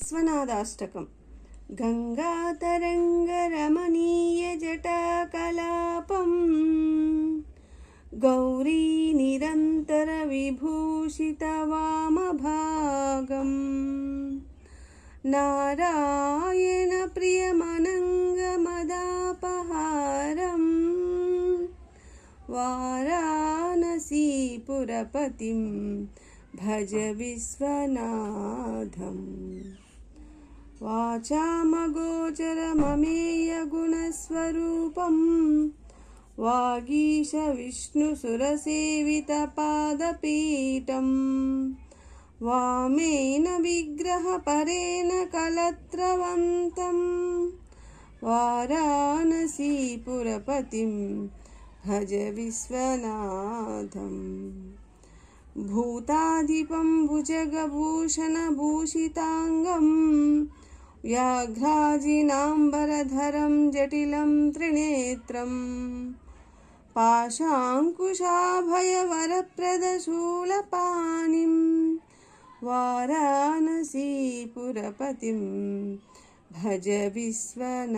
విశ్వనాథాష్టకం गङ्गातरङ्गरमणीयजटाकलापम् गौरी निरन्तरविभूषितवामभागम् नारायणप्रियमनङ्गमदापहारम् वाराणसीपुरपतिं भज विश्वनाथम् वाचामगोचरममेयगुणस्वरूपं वागीशविष्णुसुरसेवितपादपीठम् वामेन विग्रहपरेण कलत्रवन्तं वाराणसीपुरपतिं भज विश्वनाथम् भूताधिपं भुजगभूषणभूषिताङ्गं व्याघ्राजिनाम्बरधरं जटिलं त्रिनेत्रम् पाशाङ्कुशाभयवरप्रदशूलपाणिं वाराणसीपुरपतिं भज विश्वनाथम्